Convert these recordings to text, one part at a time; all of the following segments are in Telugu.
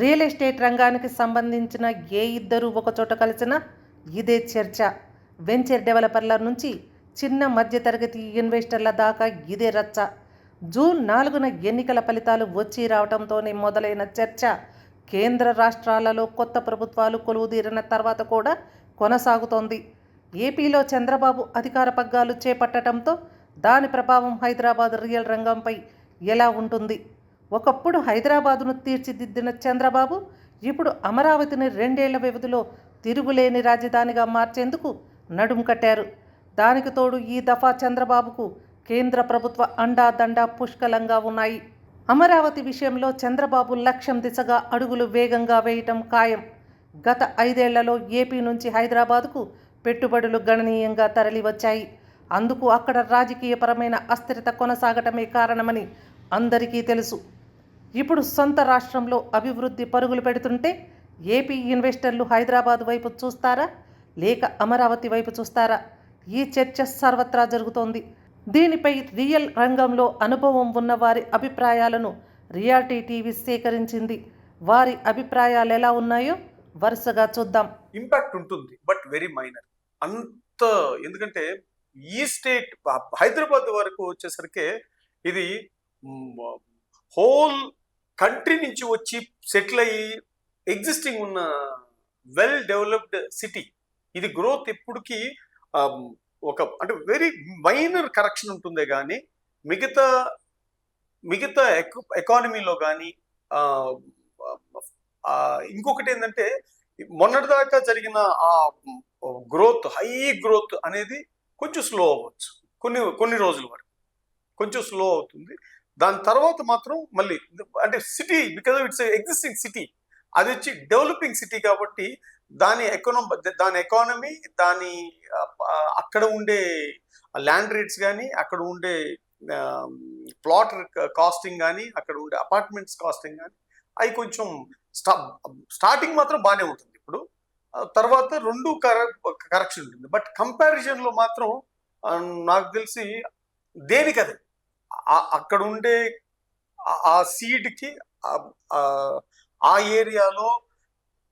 రియల్ ఎస్టేట్ రంగానికి సంబంధించిన ఏ ఇద్దరు ఒకచోట కలిసినా ఇదే చర్చ. వెంచర్ డెవలపర్ల నుంచి చిన్న మధ్యతరగతి ఇన్వెస్టర్ల దాకా ఇదే రచ్చ. జూన్ నాలుగున ఎన్నికల ఫలితాలు వచ్చి రావడంతోనే మొదలైన చర్చ. కేంద్ర రాష్ట్రాలలో కొత్త ప్రభుత్వాలు కొలువుదీరిన తర్వాత కూడా కొనసాగుతోంది. ఏపీలో చంద్రబాబు అధికార పగ్గాలు చేపట్టడంతో దాని ప్రభావం హైదరాబాద్ రియల్ రంగంపై ఎలా ఉంటుంది? ఒకప్పుడు హైదరాబాదును తీర్చిదిద్దిన చంద్రబాబు ఇప్పుడు అమరావతిని రెండేళ్ళ వ్యవధిలో తిరుగులేని రాజధానిగా మార్చేందుకు నడుం కట్టారు. దానికి తోడు ఈ దఫా చంద్రబాబుకు కేంద్ర ప్రభుత్వ అండాదండా పుష్కలంగా ఉన్నాయి. అమరావతి విషయంలో చంద్రబాబు లక్ష్యం దిశగా అడుగులు వేగంగా వేయటం ఖాయం. గత ఐదేళ్ళలో ఏపీ నుంచి హైదరాబాదుకు పెట్టుబడులు గణనీయంగా తరలివచ్చాయి. అందుకు అక్కడ రాజకీయపరమైన అస్థిరత కొనసాగటమే కారణమని అందరికీ తెలుసు. ఇప్పుడు సొంత రాష్ట్రంలో అభివృద్ధి పరుగులు పెడుతుంటే ఏపీ ఇన్వెస్టర్లు హైదరాబాద్ వైపు చూస్తారా? లేక అమరావతి వైపు చూస్తారా? ఈ చర్చ సర్వత్రా జరుగుతోంది. దీనిపై రియల్ రంగంలో అనుభవం ఉన్న వారి అభిప్రాయాలను రియాలిటీ టీవీ సేకరించింది. వారి అభిప్రాయాలు ఎలా ఉన్నాయో వరుసగా చూద్దాం. ఇంపాక్ట్ ఉంటుంది బట్ వెరీ మైనర్. అంత ఎందుకంటే ఈ స్టేట్ హైదరాబాద్ వరకు వచ్చేసరికి ఇది హోల్ కంట్రీ నుంచి వచ్చి సెటిల్ అయ్యి ఎగ్జిస్టింగ్ ఉన్న వెల్ డెవలప్డ్ సిటీ ఇది గ్రోత్ ఎప్పటికీ um, ఒక అంటే వెరీ మైనర్ కరెక్షన్ ఉంటుందే కానీ మిగతా మిగతా ఎకానమీలో కానీ ఇంకొకటి ఏంటంటే మొన్నటిదాకా జరిగిన ఆ గ్రోత్ హై గ్రోత్ అనేది కొంచెం స్లో అవ్వచ్చు. కొన్ని కొన్ని రోజుల వరకు. కొంచెం స్లో అవుతుంది. దాని తర్వాత మాత్రం మళ్ళీ అంటే city because it's existing city అది వచ్చి డెవలపింగ్ సిటీ కాబట్టి దాని ఎకనమ్ దాని ఎకానమీ దాని అక్కడ ఉండే ల్యాండ్ రేట్స్ కానీ అక్కడ ఉండే ప్లాట్ కాస్టింగ్ కానీ అక్కడ ఉండే అపార్ట్మెంట్స్ కాస్టింగ్ కానీ అవి కొంచెం స్టా స్టార్టింగ్ మాత్రం బాగానే ఉంటుంది. ఇప్పుడు తర్వాత రెండు కరెక్షన్ ఉంటుంది. బట్ కంపారిజన్లో మాత్రం నాకు తెలిసి దేనికి అది అక్కడ ఉండే ఆ- సీడ్కి ఆ ఏరియాలో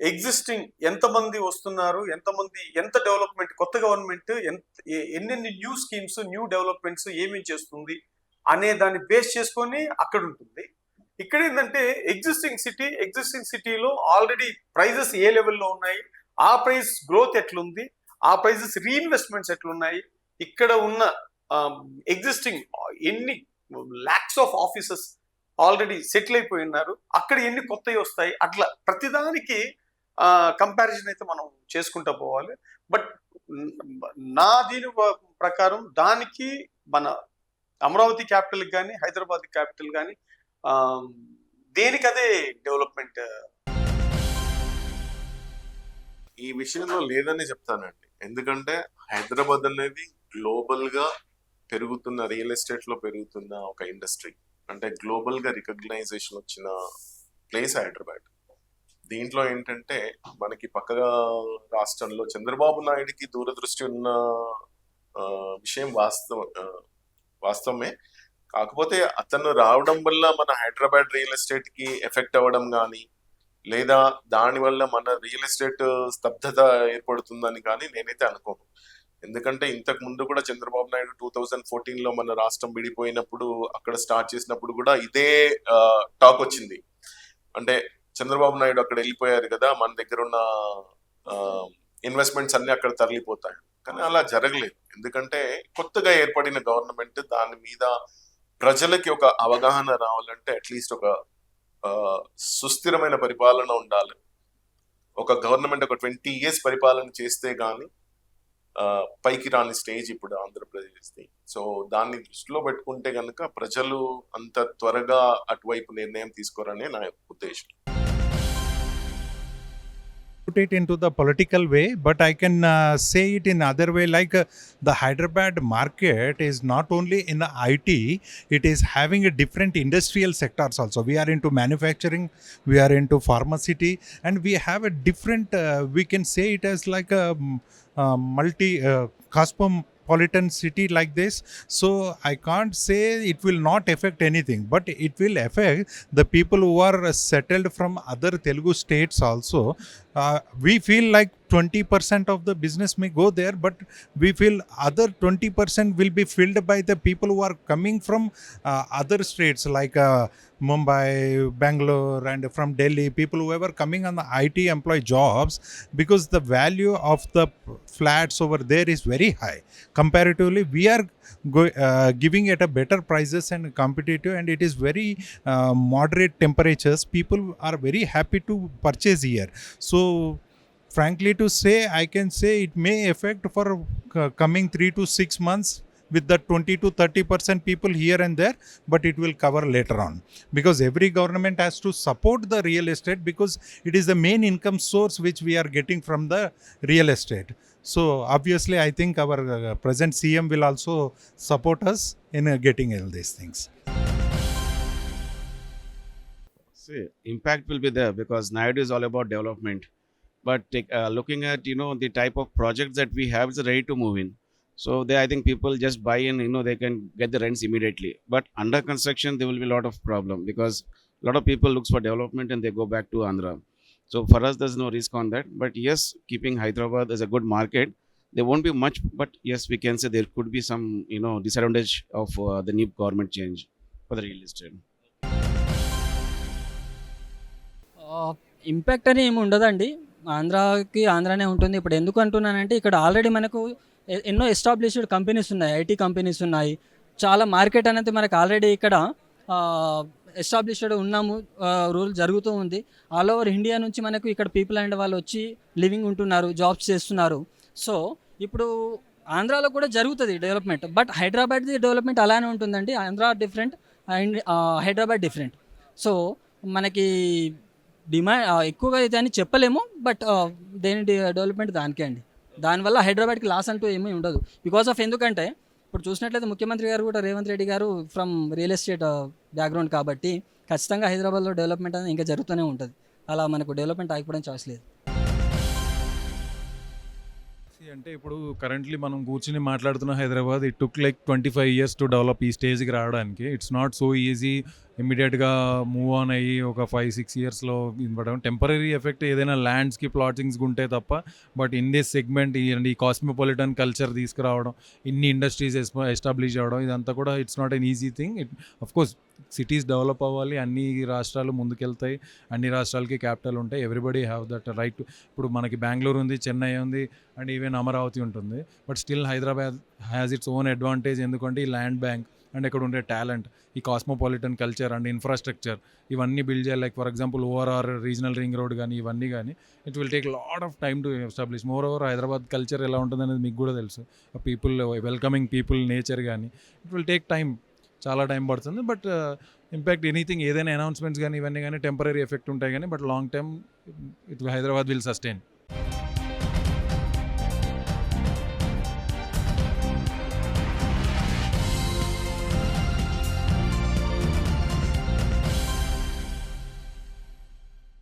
ఎగ్జిస్టింగ్ ఎంతమంది వస్తున్నారు ఎంతమంది ఎంత డెవలప్మెంట్ కొత్త గవర్నమెంట్ ఎంత ఎన్నెన్ని న్యూ స్కీమ్స్ న్యూ డెవలప్మెంట్స్ ఏమేమి చేస్తుంది అనే దాన్ని బేస్ చేసుకొని అక్కడ ఉంటుంది ఇక్కడ ఏంటంటే ఎగ్జిస్టింగ్ సిటీ ఎగ్జిస్టింగ్ సిటీలో ఆల్రెడీ ప్రైజెస్ ఏ లెవెల్లో ఉన్నాయి ఆ ప్రైస్ గ్రోత్ ఎట్లుంది ఆ ప్రైజెస్ రీఇన్వెస్ట్మెంట్స్ ఎట్లున్నాయి ఇక్కడ ఉన్న Um, ఎగ్జిస్టింగ్ ఎన్ని lakhs of offices already settle అయిపోయి ఉన్నారు అక్కడ ఎన్ని కొత్తవి వస్తాయి? అట్లా ప్రతిదానికి కంపారిజన్ అయితే మనం చేసుకుంటా పోవాలి. బట్ నా దీని ప్రకారం దానికి మన అమరావతి క్యాపిటల్ కానీ హైదరాబాద్ క్యాపిటల్ కానీ దేనికదే డెవలప్మెంట్ ఈ విషయంలో లేదని చెప్తానండి. ఎందుకంటే హైదరాబాద్ అనేది గ్లోబల్గా పెరుగుతున్న రియల్ ఎస్టేట్లో పెరుగుతున్న ఒక ఇండస్ట్రీ అంటే గ్లోబల్గా రికగ్నైజేషన్ వచ్చిన ప్లేస్ హైదరాబాద్. దీంట్లో ఏంటంటే మనకి పక్కగా రాష్ట్రంలో చంద్రబాబు నాయుడికి దూరదృష్టి ఉన్న విషయం వాస్తవ వాస్తవమే. కాకపోతే అతను రావడం వల్ల మన హైదరాబాద్ రియల్ ఎస్టేట్కి ఎఫెక్ట్ అవ్వడం కానీ లేదా దానివల్ల మన రియల్ ఎస్టేట్ స్తబ్దత ఏర్పడుతుందని కానీ నేనైతే అనుకోను. ఎందుకంటే ఇంతకు ముందు కూడా చంద్రబాబు నాయుడు టూ థౌజండ్ ఫోర్టీన్లో మన రాష్ట్రం విడిపోయినప్పుడు అక్కడ స్టార్ట్ చేసినప్పుడు కూడా ఇదే టాక్ వచ్చింది. అంటే చంద్రబాబు నాయుడు అక్కడ వెళ్ళిపోయారు కదా మన దగ్గర ఉన్న ఇన్వెస్ట్మెంట్స్ అన్ని అక్కడ తరలిపోతాయి. కానీ అలా జరగలేదు. ఎందుకంటే కొత్తగా ఏర్పడిన గవర్నమెంట్ దాని మీద ప్రజలకి ఒక అవగాహన రావాలంటే అట్లీస్ట్ ఒక సుస్థిరమైన పరిపాలన ఉండాలి. ఒక గవర్నమెంట్ ఒక ట్వంటీ ఇయర్స్ పరిపాలన చేస్తే కానీ పైకి రాని స్టేజ్ ఇప్పుడు ఆంధ్రప్రదేశ్ది. సో దాన్ని దృష్టిలో పెట్టుకుంటే కనుక ప్రజలు అంత త్వరగా అటువైపు నిర్ణయం తీసుకోరనే నా ఉద్దేశం. Put it into the political way but i can uh, say it in other way like uh, the hyderabad market is not only in the it it is having a different industrial sectors also. We are into manufacturing we are into pharmacy and we have a different uh, we can say it as like a um, uh, multi uh, cosmom metropolitan city like this. So i can't say it will not affect anything but it will affect the people who are settled from other telugu states also. Uh, we feel like 20% of the business may go there but we feel other 20% will be filled by the people who are coming from uh, other states like uh, mumbai bangalore and from delhi people who are coming on the it employee jobs because the value of the flats over there is very high. Comparatively we are go, uh, giving it a better prices and competitive and it is very uh, moderate temperatures. People are very happy to purchase here. So frankly to say i can say it may affect for uh, coming 3 to 6 months with the 20 to 30 percent people here and there but it will cover later on. Because every government has to support the real estate because it is the main income source which we are getting from the real estate. So obviously i think our uh, present cm will also support us in uh, getting all these things. See, impact will be there because nowadays is all about development. But take, uh, looking at you know the type of projects that we have is ready to move in. So they, I think people just buy in. You know they can get the rents immediately. But under construction there will be a lot of problem because a lot of people looks for development and they go back to Andhra. So for us there's no risk on that. But yes, keeping Hyderabad as a good market, there won't be much. But yes, we can say there could be some you know disadvantage of uh, the new government change for the real estate. Impact అని ఏమి ఉండదండి ఆంధ్రాకి ఆంధ్రానే ఉంటుంది. ఇప్పుడు ఎందుకు అంటున్నానంటే ఇక్కడ ఆల్రెడీ మనకు ఎన్నో ఎస్టాబ్లిష్డ్ కంపెనీస్ ఉన్నాయి. ఐటీ కంపెనీస్ ఉన్నాయి. చాలా మార్కెట్ అనేది మనకు ఆల్రెడీ ఇక్కడ ఎస్టాబ్లిష్డ్ ఉన్నాము. రూల్ జరుగుతూ ఉంది. ఆల్ ఓవర్ ఇండియా నుంచి మనకు ఇక్కడ పీపుల్ అండ్ వాళ్ళు వచ్చి లివింగ్ ఉంటున్నారు జాబ్స్ చేస్తున్నారు. సో ఇప్పుడు ఆంధ్రాలో కూడా జరుగుతుంది డెవలప్మెంట్. బట్ హైదరాబాద్ది డెవలప్మెంట్ అలానే ఉంటుందండి. Andhra different and Hyderabad different. So మనకి డిమాండ్ ఎక్కువగా అయితే అని చెప్పలేము బట్ దేని డెవలప్మెంట్ దానికే అండి. దానివల్ల హైదరాబాద్కి లాస్ అంటూ ఏమీ ఉండదు. బికాస్ ఆఫ్ ఎందుకంటే ఇప్పుడు చూసినట్లయితే ముఖ్యమంత్రి గారు కూడా రేవంత్ రెడ్డి గారు ఫ్రమ్ రియల్ ఎస్టేట్ బ్యాక్గ్రౌండ్ కాబట్టి ఖచ్చితంగా హైదరాబాద్లో డెవలప్మెంట్ అనేది ఇంకా జరుగుతూనే ఉంటుంది. అలా మనకు డెవలప్మెంట్ ఆగిపోవడం చాయిస్ లేదు. అంటే ఇప్పుడు కరెంట్లీ మనం కూర్చుని మాట్లాడుతున్న Hyderabad it took like twenty five years to develop ఈ స్టేజ్కి రావడానికి. ఇట్స్ నాట్ సో ఈజీ ఇమ్మీడియట్గా మూవ్ ఆన్ అయ్యి ఒక ఫైవ్ సిక్స్ ఇయర్స్లో ఇవ్వడం. టెంపరీ ఎఫెక్ట్ ఏదైనా ల్యాండ్స్కి ప్లాటింగ్స్ ఉంటే తప్ప బట్ ఇన్ దిస్ సెగ్మెంట్ ఈ కాస్మోపాలిటన్ కల్చర్ తీసుకురావడం ఇన్ని ఇండస్ట్రీస్ ఎస్టాబ్లిష్ అవ్వడం ఇదంతా కూడా it's not an easy thing. It course cities develop అవ్వాలి అన్ని రాష్ట్రాలు ముందుకెళ్తాయి అన్ని రాష్ట్రాలకి క్యాపిటల్ ఉంటాయి. ఎవ్రీబడి హ్యావ్ దట్ రైట్ ఇప్పుడు మనకి బెంగళూరు ఉంది చెన్నై ఉంది అండ్ ఈవెన్ అమరావతి ఉంటుంది. But still Hyderabad has its own advantage ఎందుకంటే ఈ ల్యాండ్ బ్యాంక్ అండ్ ఇక్కడ ఉండే టాలెంట్. ఈ కాస్మోపాలిటన్ కల్చర్ అండ్ ఇన్ఫ్రాస్ట్రక్చర్ ఇవన్నీ బిల్డ్ చేయాలి. Like for example ORR regional ring road కానీ ఇవన్నీ కానీ it will take lot of time to establish moreover Hyderabad culture ఎలా ఉంటుంది అనేది మీకు కూడా తెలుసు. పీపుల్ వెల్కమింగ్ పీపుల్ నేచర్ కానీ ఇట్ విల్ టేక్ టైం చాలా టైం పడుతుంది. బట్ ఇంపాక్ట్ ఎనీథింగ్ ఏదైనా అనౌన్స్మెంట్స్ కానీ ఇవన్నీ కానీ టెంపరీ ఎఫెక్ట్ ఉంటాయి కానీ but long time it Hyderabad will sustain